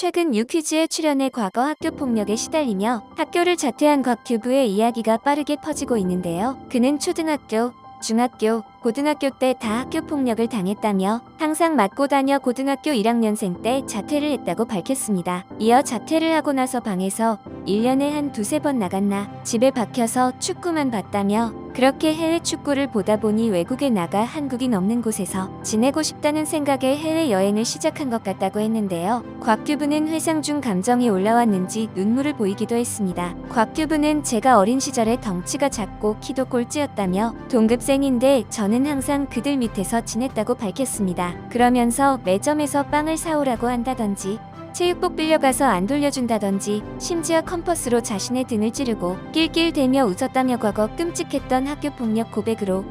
최근 유퀴즈에 출연해 과거 학교 폭력에 시달리며 학교를 자퇴한 곽튜브의 이야기가 빠르게 퍼지고 있는데요. 그는 초등학교, 중학교, 고등학교 때 다 학교 폭력을 당했다며 항상 맞고 다녀 고등학교 1학년생 때 자퇴를 했다고 밝혔습니다. 이어 자퇴를 하고 나서 방에서 1년에 한 두세 번 나갔나 집에 박혀서 축구만 봤다며 그렇게 해외 축구를 보다 보니 외국에 나가 한국인 없는 곳에서 지내고 싶다는 생각에 해외 여행을 시작한 것 같다고 했는데요. 곽튜브는 회상 중 감정이 올라왔는지 눈물을 보이기도 했습니다. 곽튜브는 제가 어린 시절에 덩치가 작고 키도 꼴찌였다며 동급생인데 저는 항상 그들 밑에서 지냈다고 밝혔습니다. 그러면서 매점에서 빵을 사오라고 한다던지 체육복 빌려가서 안 돌려준다던지 심지어 컴퍼스로 자신의 등을 찌르고 낄낄대며 웃었다며 과거 끔찍했던 학교 폭력 고백으로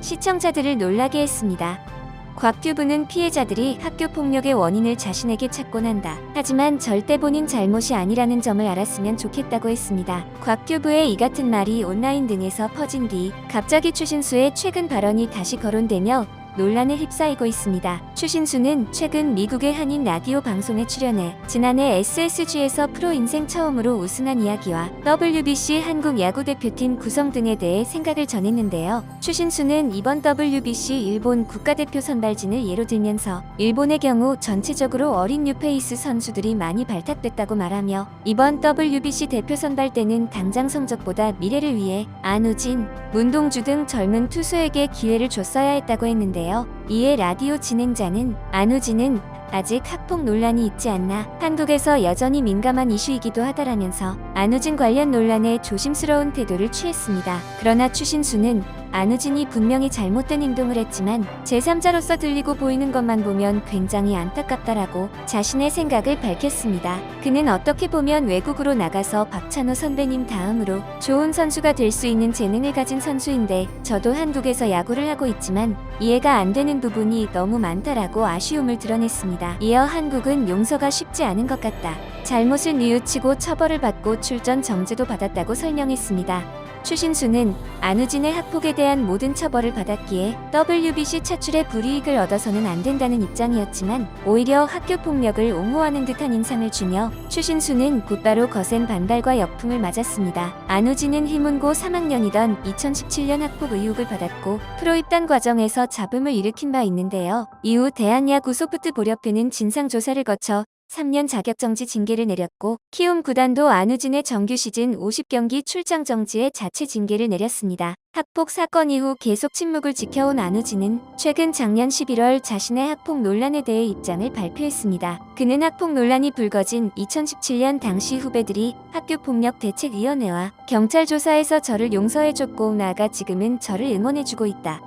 시청자들을 놀라게 했습니다. 곽튜브는 피해자들이 학교 폭력의 원인을 자신에게 찾곤 한다. 하지만 절대 본인 잘못이 아니라는 점을 알았으면 좋겠다고 했습니다. 곽튜브의 이 같은 말이 온라인 등에서 퍼진 뒤 갑자기 추신수의 최근 발언이 다시 거론되며 논란에 휩싸이고 있습니다. 추신수는 최근 미국의 한인 라디오 방송에 출연해 지난해 SSG에서 프로 인생 처음으로 우승한 이야기와 WBC 한국 야구 대표팀 구성 등에 대해 생각을 전했는데요. 추신수는 이번 WBC 일본 국가대표 선발진을 예로 들면서 일본의 경우 전체적으로 어린 뉴페이스 선수들이 많이 발탁됐다고 말하며 이번 WBC 대표 선발 때는 당장 성적보다 미래를 위해 안우진, 문동주 등 젊은 투수에게 기회를 줬어야 했다고 했는데 요. 이에 라디오 진행자는 안우진은 아직 학폭 논란이 있지 않나 한국에서 여전히 민감한 이슈이기도 하다라면서 안우진 관련 논란에 조심스러운 태도를 취했습니다. 그러나 추신수는 안우진이 분명히 잘못된 행동을 했지만 제3자로서 들리고 보이는 것만 보면 굉장히 안타깝다라고 자신의 생각을 밝혔습니다. 그는 어떻게 보면 외국으로 나가서 박찬호 선배님 다음으로 좋은 선수가 될 수 있는 재능을 가진 선수인데 저도 한국에서 야구를 하고 있지만 이해가 안 되는 부분이 너무 많다라고 아쉬움을 드러냈습니다. 이어 한국은 용서가 쉽지 않은 것 같다. 잘못을 뉘우치고 처벌을 받고 출전 정지도 받았다고 설명했습니다. 추신수는 안우진의 학폭에 대한 모든 처벌을 받았기에 WBC 차출에 불이익을 얻어서는 안 된다는 입장이었지만 오히려 학교 폭력을 옹호하는 듯한 인상을 주며 추신수는 곧바로 거센 반발과 역풍을 맞았습니다. 안우진은 희문고 3학년이던 2017년 학폭 의혹을 받았고 프로 입단 과정에서 잡음을 일으킨 바 있는데요. 이후 대한야구 소프트 보렵회는 진상조사를 거쳐 3년 자격정지 징계를 내렸고 키움 구단도 안우진의 정규 시즌 50경기 출장 정지에 자체 징계를 내렸습니다. 학폭 사건 이후 계속 침묵을 지켜온 안우진은 최근 작년 11월 자신의 학폭 논란에 대해 입장을 발표했습니다. 그는 학폭 논란이 불거진 2017년 당시 후배들이 학교폭력대책위원회와 경찰 조사에서 저를 용서해줬고 나아가 지금은 저를 응원해주고 있다.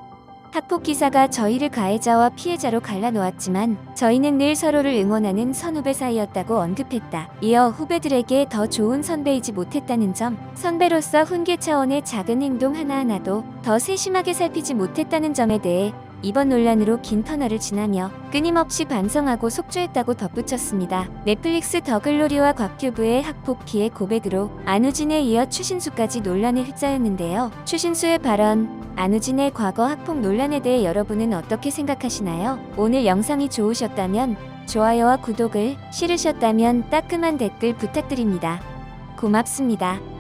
학폭 기사가 저희를 가해자와 피해자로 갈라놓았지만 저희는 늘 서로를 응원하는 선후배 사이였다고 언급했다. 이어 후배들에게 더 좋은 선배이지 못했다는 점, 선배로서 훈계 차원의 작은 행동 하나하나도 더 세심하게 살피지 못했다는 점에 대해 이번 논란으로 긴 터널을 지나며 끊임없이 반성하고 속죄했다고 덧붙였습니다. 넷플릭스 더글로리와 곽튜브의 학폭 피해 고백으로 안우진에 이어 추신수까지 논란에 휩싸였는데요. 추신수의 발언, 안우진의 과거 학폭 논란에 대해 여러분은 어떻게 생각하시나요? 오늘 영상이 좋으셨다면 좋아요와 구독을, 싫으셨다면 따끔한 댓글 부탁드립니다. 고맙습니다.